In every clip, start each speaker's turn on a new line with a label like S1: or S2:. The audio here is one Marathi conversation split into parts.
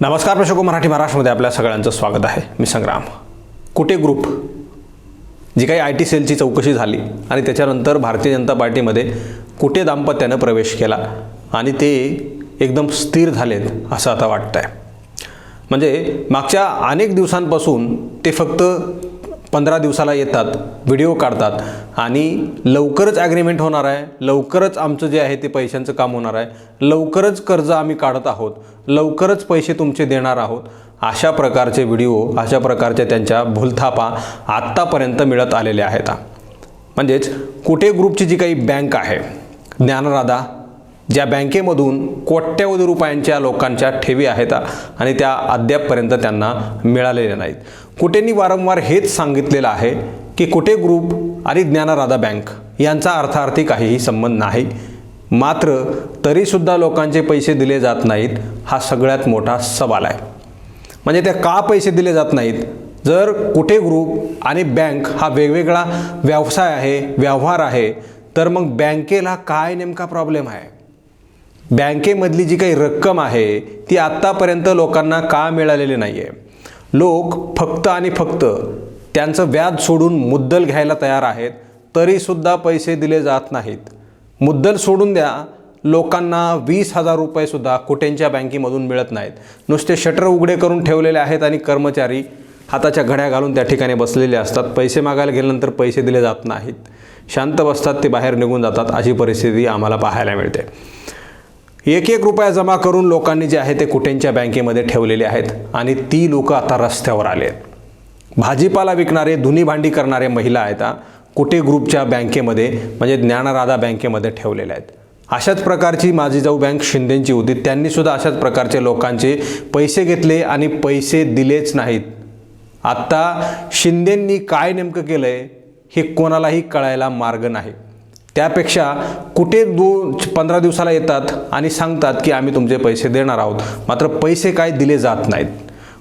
S1: नमस्कार प्रशोको हो, मराठी महाराष्ट्रामध्ये आपल्या सगळ्यांचं स्वागत आहे. मी संग्राम. कुटे ग्रुप जी काही आय टी सेलची चौकशी झाली आणि त्याच्यानंतर भारतीय जनता पार्टीमध्ये कुटे दाम्पत्यानं प्रवेश केला आणि ते एकदम स्थिर झालेत असं आता वाटतं आहे म्हणजे मागच्या अनेक दिवसांपासून ते फक्त पंधरा दिवसाला येतात व्हिडिओ काढतात आणि लवकरच ॲग्रीमेंट होणार आहे. लवकरच आमचं जे आहे ते पैशांचं काम होणार आहे. लवकरच कर्ज आम्ही काढत आहोत. लवकरच पैसे तुमचे देणार आहोत. अशा प्रकारचे व्हिडिओ अशा प्रकारच्या त्यांच्या भूलथापा आत्तापर्यंत मिळत आलेल्या आहेत. म्हणजेच कुठे ग्रुपची जी काही बँक आहे ज्ञानराधा ज्या बँकेमधून कोट्यवधी रुपयांच्या लोकांच्या ठेवी आहेत आणि त्या अद्यापपर्यंत त्यांना मिळालेल्या नाहीत. कुठेनी वारंवार हेच सांगितलेलं आहे की कुठे ग्रुप आणि ज्ञानराधा बँक यांचा अर्थार्थी काहीही संबंध नाही. मात्र तरीसुद्धा लोकांचे पैसे दिले जात नाहीत हा सगळ्यात मोठा सवाल आहे. म्हणजे त्या का पैसे दिले जात नाहीत? जर कुठे ग्रुप आणि बँक हा वेगवेगळा व्यवसाय आहे व्यवहार आहे तर मग बँकेला काय नेमका प्रॉब्लेम आहे? बँकेमधली जी काही रक्कम आहे ती आत्तापर्यंत लोकांना का मिळालेली नाही आहे लोक फक्त आणि फक्त त्यांचं व्याज सोडून मुद्दल घ्यायला तयार आहेत तरीसुद्धा पैसे दिले जात नाहीत. मुद्दल सोडून द्या लोकांना वीस हजार रुपयेसुद्धा कुठेंच्या बँकेमधून मिळत नाहीत. नुसते शटर उघडे करून ठेवलेले आहेत आणि कर्मचारी हाताच्या घड्या घालून त्या ठिकाणी बसलेले असतात. पैसे मागायला गेल्यानंतर पैसे दिले जात नाहीत. शांत बसतात ते बाहेर निघून जातात. अशी परिस्थिती आम्हाला पाहायला मिळते. एक एक रुपया जमा करून लोकांनी जे आहे ते कुठेंच्या बँकेमध्ये ठेवलेले आहेत आणि ती लोक आता रस्त्यावर आले आहेत. भाजीपाला विकणारे धुनी भांडी करणारे महिला आहेत हा, कुटे ग्रुपच्या बँकेमध्ये म्हणजे ज्ञानराधा बँकेमध्ये ठेवलेल्या आहेत. अशाच प्रकारची माझी जाऊ बँक शिंदेंची होती. त्यांनीसुद्धा अशाच प्रकारचे लोकांचे पैसे घेतले आणि पैसे दिलेच नाहीत. आत्ता शिंदेंनी काय नेमकं केलं आहे हे कोणालाही कळायला मार्ग नाही. त्यापेक्षा कुठे दोन पंधरा दिवसाला येतात आणि सांगतात की आम्ही तुमचे पैसे देणार आहोत. मात्र पैसे काय दिले जात नाहीत.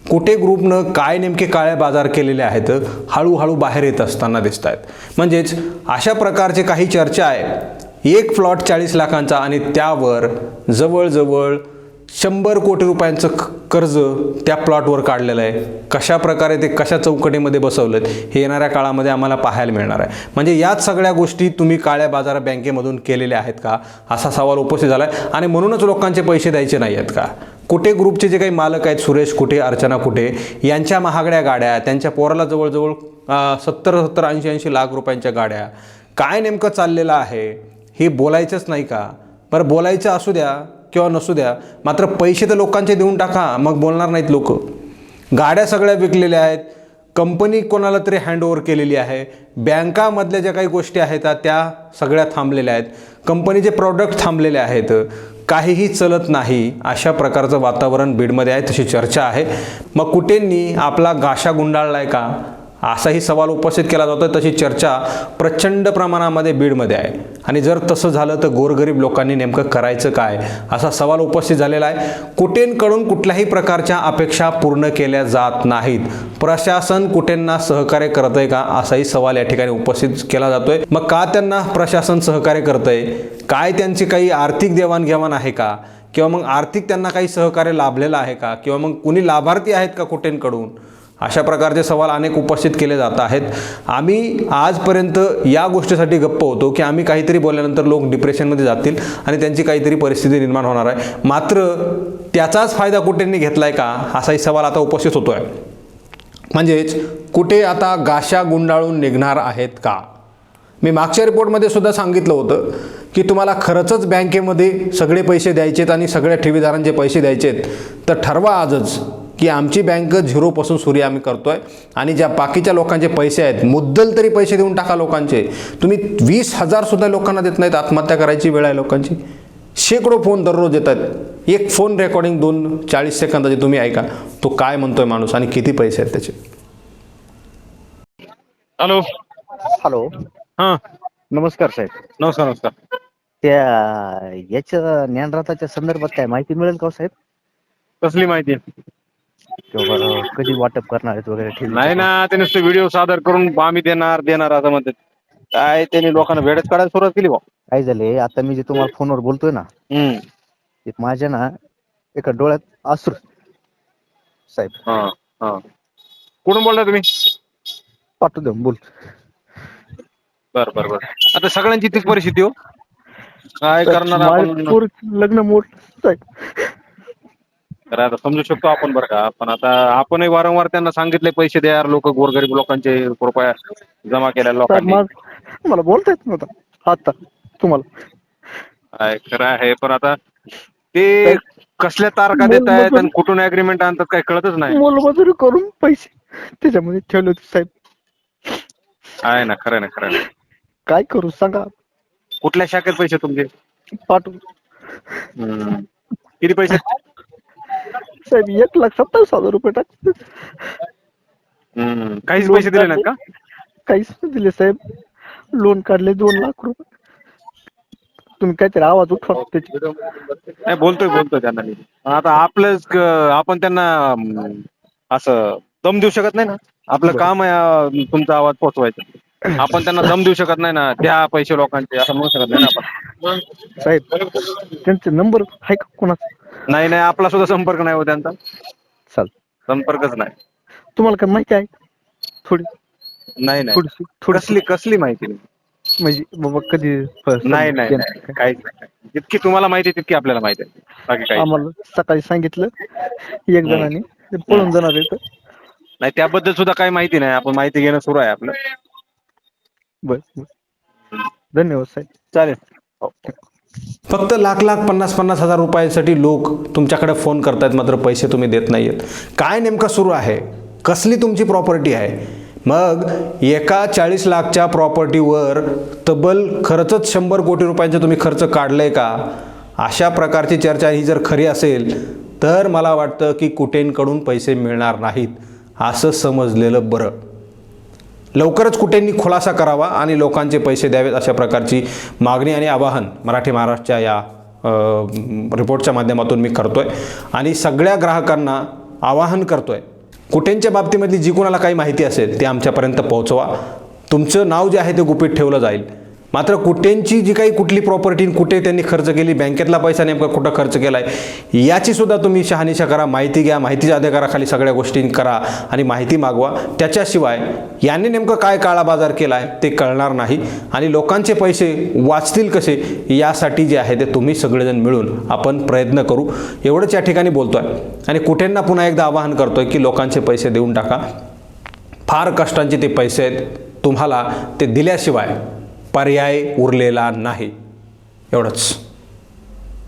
S1: कुठे ग्रुपनं काय नेमके काळे बाजार केलेले आहेत हळूहळू बाहेर येत असताना दिसत आहेत म्हणजेच अशा प्रकारचे काही चर्चा आहे. एक प्लॉट चाळीस लाखांचा आणि त्यावर जवळजवळ शंभर कोटी रुपयांचं कर्ज त्या प्लॉटवर काढलेलं आहे. कशा प्रकारे ते कशा चौकटीमध्ये बसवलं हे येणाऱ्या काळामध्ये आम्हाला पाहायला मिळणार आहे. म्हणजे याच सगळ्या गोष्टी तुम्ही काळ्या बाजार बँकेमधून केलेल्या आहेत का? असा सवाल उपस्थित झाला आहे आणि म्हणूनच लोकांचे पैसे द्यायचे नाही आहेत का? कुठे ग्रुपचे जे काही मालक आहेत सुरेश कुठे अर्चना कुठे यांच्या महागड्या गाड्या त्यांच्या पोराला जवळजवळ सत्तर सत्तर ऐंशी ऐंशी लाख रुपयांच्या गाड्या काय नेमकं चाललेलं आहे हे बोलायचंच नाही का? बरं बोलायचं असू द्या किंवा नसू द्या मात्र पैसे तर लोकांचे देऊन टाका मग बोलणार नाहीत लोक. गाड्या सगळ्या विकलेल्या आहेत कंपनी कोणाला तरी हँडओव्हर केलेली आहे बँकामधल्या ज्या काही गोष्टी आहेत त्या सगळ्या थांबलेल्या आहेत कंपनीचे प्रॉडक्ट थांबलेले आहेत काहीही चलत नाही अशा प्रकारचं वातावरण बीडमध्ये आहे तशी चर्चा आहे. मग कुठेंनी आपला गाशा गुंडाळला आहे का? असाही सवाल उपस्थित केला जातो तशी चर्चा प्रचंड प्रमाणामध्ये बीडमध्ये आहे. आणि जर तसं झालं तर गोरगरीब लोकांनी नेमकं करायचं काय? असा सवाल उपस्थित झालेला आहे. कुटेंकडून कुठल्याही प्रकारच्या अपेक्षा पूर्ण केल्या जात नाहीत. प्रशासन कुटेंना सहकार्य करत आहे का? असाही सवाल या ठिकाणी उपस्थित केला जातोय. मग का त्यांना प्रशासन सहकार्य करतंय? काय त्यांची काही आर्थिक देवाणघेवाण आहे का? किंवा मग आर्थिक त्यांना काही सहकार्य लाभलेलं आहे का? किंवा मग कुणी लाभार्थी आहेत का कुटेंकडून? अशा प्रकारचे सवाल अनेक उपस्थित केले जात आहेत. आम्ही आजपर्यंत या गोष्टीसाठी गप्प होतो की आम्ही काहीतरी बोलल्यानंतर लोक डिप्रेशनमध्ये जातील आणि त्यांची काहीतरी परिस्थिती निर्माण होणार आहे. मात्र त्याचाच फायदा कुठेंनी घेतला आहे का? असाही सवाल आता उपस्थित होतो आहे म्हणजेच कुठे आता गाशा गुंडाळून निघणार आहेत का? मी मागच्या रिपोर्टमध्ये सुद्धा सांगितलं होतं की तुम्हाला खरंचच बँकेमध्ये सगळे पैसे द्यायचेत आणि सगळ्या ठेवीदारांचे पैसे द्यायचेत. तर ठरवा आजच. की आमची बँक झिरोपासून सुरू आम्ही करतोय. आणि ज्या बाकीच्या लोकांचे पैसे आहेत मुद्दल तरी पैसे देऊन टाका लोकांचे. तुम्ही वीस हजार सुद्धा लोकांना देत नाहीत आत्महत्या करायची वेळ आहे लोकांची. शेकडो फोन दररोज येतात. एक फोन रेकॉर्डिंग दोन चाळीस सेकंदाची तुम्ही ऐका. तो काय म्हणतोय माणूस आणि किती पैसे आहेत त्याचे?
S2: हॅलो.
S3: हॅलो.
S2: हा.
S3: नमस्कार साहेब.
S2: नमस्कार नमस्कार.
S3: त्या याच्या ज्ञानराथाच्या संदर्भात काय माहिती मिळेल का हो साहेब?
S2: कसली माहिती?
S3: किंवा कधी वाटप करणार आहेत वगैरे ठेवी
S2: नाही ना ते नुसते व्हिडिओ सादर करून आम्ही देणार देणार असं म्हणतात. काय त्यांनी लोकांना वेळच काढायला सुरुवात केली बा
S3: काय झाले आता मी जे तुम्हाला फोनवर बोलतोय ना
S2: हम्म.
S3: ते माझ्या ना एका डोळ्यात अश्रू. साहेब.
S2: हा हा. कुठून बोलताय तुम्ही?
S3: पाठवू द्या बोल.
S2: बर बर बर. आता सगळ्यांची तीच परिस्थिती हो. काय करणार आपण?
S3: माझं पोरीचं लग्न मोठ साहेब.
S2: तर आता समजू शकतो आपण बरं का. पण आता आपणही वारंवार त्यांना सांगितले पैसे द्या लोक गोरगरीब लोकांचे रुपया जमा केल्या
S3: साहेब
S2: लोकांनी.
S3: मला बोलता येत नव्हतं आता तुम्हाला.
S2: काय खरं आहे पण आता ते कसल्या तारखा देत आहेत आणि कुठून अग्रीमेंट आणतात काही कळतच नाही.
S3: मोलमजुरी करून पैसे त्याच्यामध्ये ठेवले होते साहेब.
S2: आहे ना खरं आहे ना खरं आहे ना.
S3: काय करू सांगा.
S2: कुठल्या शाखेत पैसे तुमचे?
S3: पाठवू
S2: हम्म. किती पैसे
S3: साहेब एक लाख सत्तावीस हजार रुपये टाक
S2: हम्म. काहीच पैसे दिले नाहीत का?
S3: काहीच नाही दिले साहेब. लोन काढले दोन लाख रुपये. तुम्ही काहीतरी आवाज उठवा त्याची.
S2: नाही बोलतोय बोलतोय त्यांना मी. आता आपलंच क- आपण त्यांना अं, असं दम देऊ शकत नाही ना? आपलं काम आहे अं, तुमचा आवाज पोहोचवायचा आपण त्यांना दम देऊ शकत नाही ना? द्या पैसे लोकांचे असं म्हणू शकत नाही ना आपण?
S3: साहेब त्यांचे नंबर आहे का कोणाचा?
S2: नाही नाही आपला सुद्धा संपर्क नाही हो त्यांचा.
S3: चाल.
S2: संपर्कच नाही.
S3: तुम्हाला काय माहिती आहे? थोडी.
S2: नाही नाही.
S3: थोडीशी थोडी
S2: कसली कसली माहिती नाही.
S3: म्हणजे बाबा कधी first
S2: नाही नाही
S3: केलं
S2: नाही,
S3: काय?
S2: काहीच नाही. जितकी तुम्हाला माहिती आहे तितकी आपल्याला माहिती आहे. बाकी काही
S3: आम्हाला सकाळी सांगितलं एक जणांनी. ते पळून जाणार आहे
S2: नाही त्याबद्दल सुद्धा काही माहिती नाही. आपण माहिती घेणं सुरू आहे आपलं.
S3: बर बर. धन्यवाद साहेब.
S2: चालेल. हो.
S1: फक्त लाख लाख पन्नास पन्नास हजार रुपयांसाठी लोक तुमच्याकडे फोन करतायत मात्र पैसे तुम्ही देत नाही आहेत काय नेमकं सुरू आहे? कसली तुमची प्रॉपर्टी आहे? मग एका चाळीस लाखच्या प्रॉपर्टीवर तब्बल खर्चच शंभर कोटी रुपयांचा तुम्ही खर्च काढले का? अशा प्रकारची चर्चा ही जर खरी असेल तर मला वाटतं की कुठेंकडून पैसे मिळणार नाहीत असं समजलेलं बरं. लवकरच कुठेंनी खुलासा करावा आणि लोकांचे पैसे द्यावेत अशा प्रकारची मागणी आणि आवाहन मराठी महाराष्ट्रच्या या रिपोर्टच्या माध्यमातून मी करतो आहे आणि सगळ्या ग्राहकांना आवाहन करतो आहे कुठेंच्या बाबतीमधली जी कोणाला काही माहिती असेल ती आमच्यापर्यंत पोहोचवा. तुमचं नाव जे आहे ते गुपित ठेवलं जाईल. मात्र कुठेंची जी काही कुठली प्रॉपर्टी कुठे त्यांनी खर्च केली बँकेतला पैसा नेमका कुठं खर्च केला आहे याची सुद्धा तुम्ही शहानिशा करा माहिती घ्या माहितीच्या अधिकाराखाली सगळ्या गोष्टी करा आणि माहिती मागवा. त्याच्याशिवाय यांनी नेमकं काय काळा बाजार केला आहे ते कळणार नाही आणि लोकांचे पैसे वाचतील कसे यासाठी जे आहे ते तुम्ही सगळेजण मिळून आपण प्रयत्न करू. एवढंच या ठिकाणी बोलतो आहे आणि कुठेंना पुन्हा एकदा आवाहन करतो आहे की लोकांचे पैसे देऊन टाका. फार कष्टांचे ते पैसे आहेत. तुम्हाला ते दिल्याशिवाय पर्याय उरलेला नाही. एवढंच.